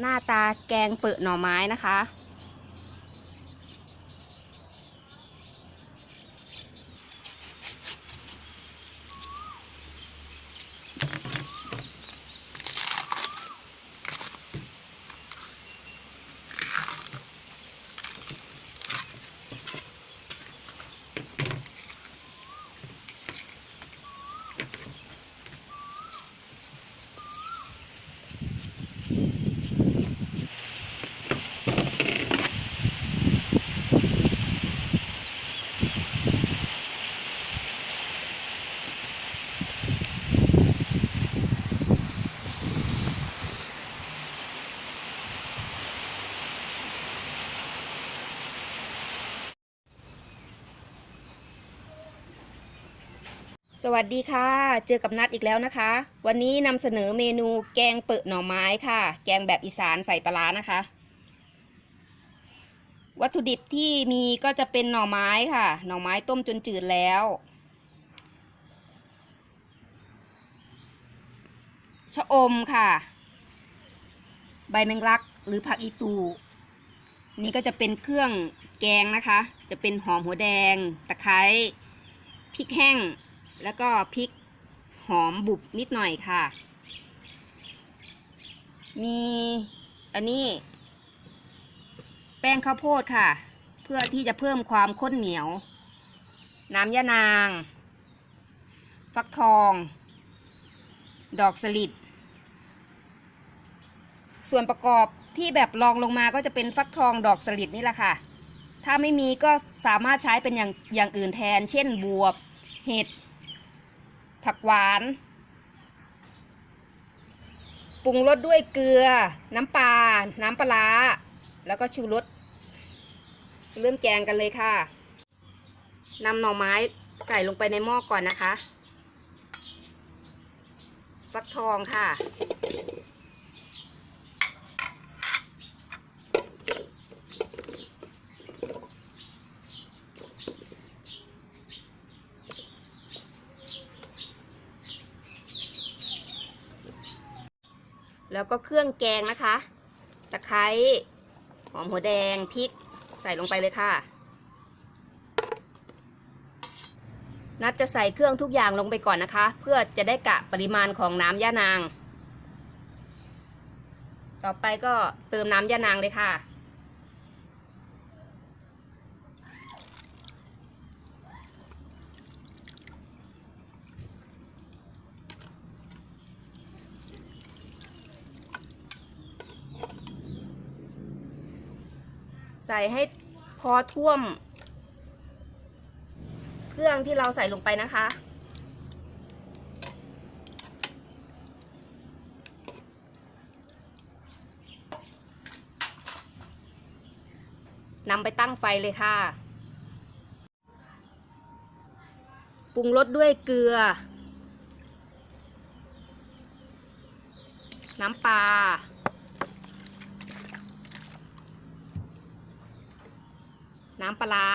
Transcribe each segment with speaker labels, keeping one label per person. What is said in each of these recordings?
Speaker 1: หน้าตาแกงเปิดหน่อไม้นะคะ สวัสดีค่ะ เจอกับนัดอีกแล้วนะคะ วันนี้นำเสนอเมนูแกงเปิดหน่อไม้ค่ะ แกงแบบอีสานใส่ปลาร้านะคะ วัตถุดิบที่มีก็จะเป็นหน่อไม้ค่ะ หน่อไม้ต้มจนจืดแล้ว ชะอมค่ะ ใบแมงลักหรือผักอีตู นี่ก็จะเป็นเครื่องแกงนะคะ จะเป็นหอมหัวแดง ตะไคร้ พริกแห้ง แล้วก็พริกหอมบุบนิดหน่อยค่ะ มีอันนี้ แป้งข้าวโพดค่ะ เพื่อที่จะเพิ่มความข้นเหนียว น้ำยะนาง ฟักทอง ดอกสลิด ส่วนประกอบที่แบบรองลงมาก็จะเป็นฟักทองดอกสลิดนี่แหละค่ะ ถ้าไม่มีก็สามารถใช้เป็นอย่างอย่างอื่นแทน เช่นบวบ เห็ด ผักหวาน ปรุงรสด้วยเกลือ น้ำปลา น้ำปลา แล้วก็ชูรส เริ่มแกงกันเลยค่ะนำหน่อไม้ใส่ลงไปในหม้อก่อนนะคะ ฟักทองค่ะ แล้วก็เครื่องแกงนะคะ ตะไคร้หอมหัวแดงพริกใส่ลงไปเลยค่ะ นัดจะใส่เครื่องทุกอย่างลงไปก่อนนะคะ เพื่อจะได้กะปริมาณของน้ำย่านาง ต่อไปก็เติมน้ำย่านางเลยค่ะ ใส่ให้พอท่วม เครื่องที่เราใส่ลงไปนะคะ นำไปตั้งไฟเลยค่ะ ปรุงรสด้วยเกลือ น้ำปลา น้ำปลาร้า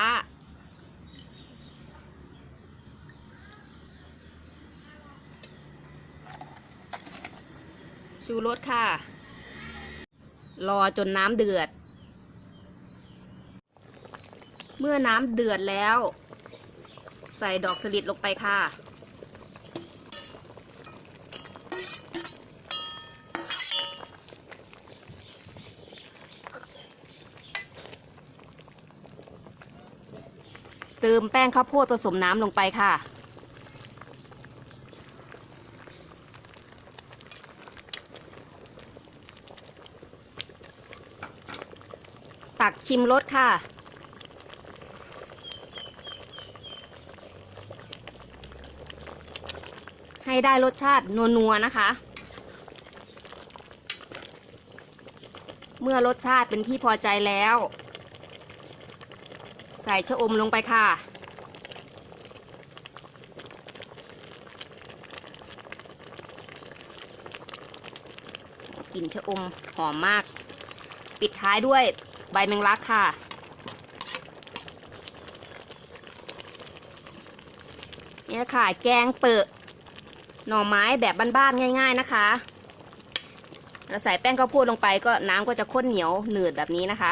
Speaker 1: ชูรสค่ะ รอจนน้ำเดือด เมื่อน้ำเดือดแล้ว ใส่ดอกสลิดลงไปค่ะ เติมแป้งข้าวโพดผสมน้ำลงไปค่ะ ตักชิมรสค่ะ ให้ได้รสชาตินัวๆนะคะ เมื่อรสชาติเป็นที่พอใจแล้ว ใส่ชะอมลงไปค่ะ กลิ่นชะอมหอมมาก ปิดท้ายด้วยใบแมงลักค่ะ นี่ค่ะ แกงเปิดหน่อไม้แบบบ้านๆง่าย ๆนะคะ เราใส่แป้งข้าวโพดลงไปก็น้ำก็จะข้นเหนียวหนืดแบบนี้นะคะ